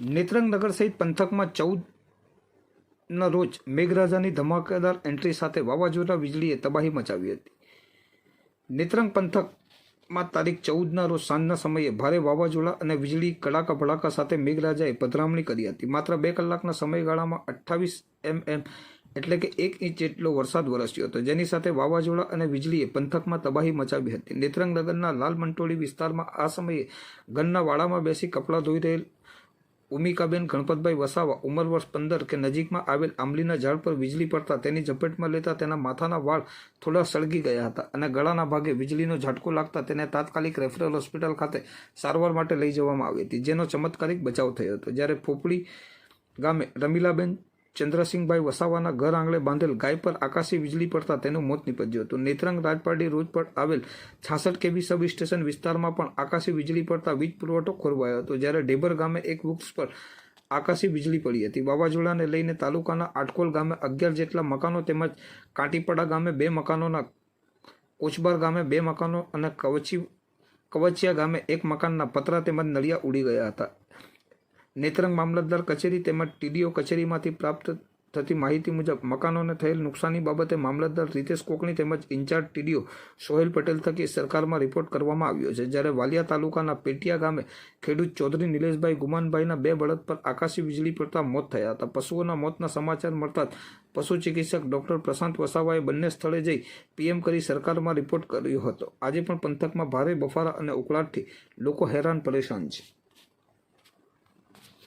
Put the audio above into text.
નેત્રંગ નગર સહિત પંથકમાં ચૌદ ના રોજ મેઘરાજાની ધમાકેદાર એન્ટ્રી સાથે વાવાઝોડા વીજળીએ તબાહી મચાવી હતી. નેત્રંગ પંથકમાં તારીખ ચૌદના રોજ સાંજના સમયે ભારે વાવાઝોડા અને વીજળી કડાકા ભડાકા સાથે મેઘરાજાએ પધરામણી કરી હતી. માત્ર બે કલાકના સમયગાળામાં અઠ્ઠાવીસ એમએમ એટલે કે એક ઇંચ જેટલો વરસાદ વરસ્યો હતો. જેની સાથે વાવાઝોડા અને વીજળીએ પંથકમાં તબાહી મચાવી હતી. નેત્રંગ નગરના લાલ મંટોળી વિસ્તારમાં આ સમયે ઘરના વાડામાં બેસી કપડાં ધોઈ રહેલ ઉમિકાબેન ગણપતભાઈ વસાવા ઉંમર વર્ષ પંદર કે નજીકમાં આવેલ આંબલીના ઝાડ પર વીજળી પડતા તેની ઝપેટમાં લેતા તેના માથાના વાળ થોડા સળગી ગયા હતા અને ગળાના ભાગે વીજળીનો ઝાટકો લાગતા તેને તાત્કાલિક રેફરલ હોસ્પિટલ ખાતે સારવાર માટે લઈ જવામાં આવી હતી, જેનો ચમત્કારિક બચાવ થયો હતો. જ્યારે ફોપડી ગામે રમીલાબેન ચંદ્રસિંહભાઈ વસાવાના ઘર આંગણે બાંધેલ ગાય પર આકાશી વીજળી પડતા તેનું મોત નીપજ્યું હતું. નેત્રંગ રાજપાડી રોડ પર આવેલ છાસઠ કેબી સબ સ્ટેશન વિસ્તારમાં પણ આકાશી વીજળી પડતા વીજ પુરવઠો ખોરવાયો હતો, જ્યારે ઢેબર ગામે એક વૃક્ષ પર આકાશી વીજળી પડી હતી. વાવાઝોડાને લઈને તાલુકાના આટકોલ ગામે અગિયાર જેટલા મકાનો તેમજ કાંટીપડા ગામે બે મકાનોના, કોચબાર ગામે બે મકાનો અને કવચી, કવચિયા ગામે એક મકાનના પતરા તેમજ નળિયા ઉડી ગયા હતા. નેત્રંગ મામલતદાર કચેરી તેમજ ટીડીઓ કચેરીમાંથી પ્રાપ્ત થતી માહિતી મુજબ મકાનોને થયેલ નુકસાની બાબતે મામલતદાર રીતેશ કોકણી તેમજ ઇન્ચાર્જ ટીડીઓ સોહેલ પટેલ થકી સરકારમાં રિપોર્ટ કરવામાં આવ્યો છે. જ્યારે વાલિયા તાલુકાના પેટિયા ગામે ખેડૂત ચૌધરી નિલેશભાઈ ગુમાનભાઈના બે બળદ પર આકાશી વીજળી પડતા મોત થયા હતા. પશુઓના મોતના સમાચાર મળતા જ પશુ ચિકિત્સક ડોક્ટર પ્રશાંત વસાવાએ બંને સ્થળે જઈ પીએમ કરી સરકારમાં રિપોર્ટ કર્યો હતો. આજે પણ પંથકમાં ભારે બફારા અને ઉકળાટથી લોકો હેરાન પરેશાન છે.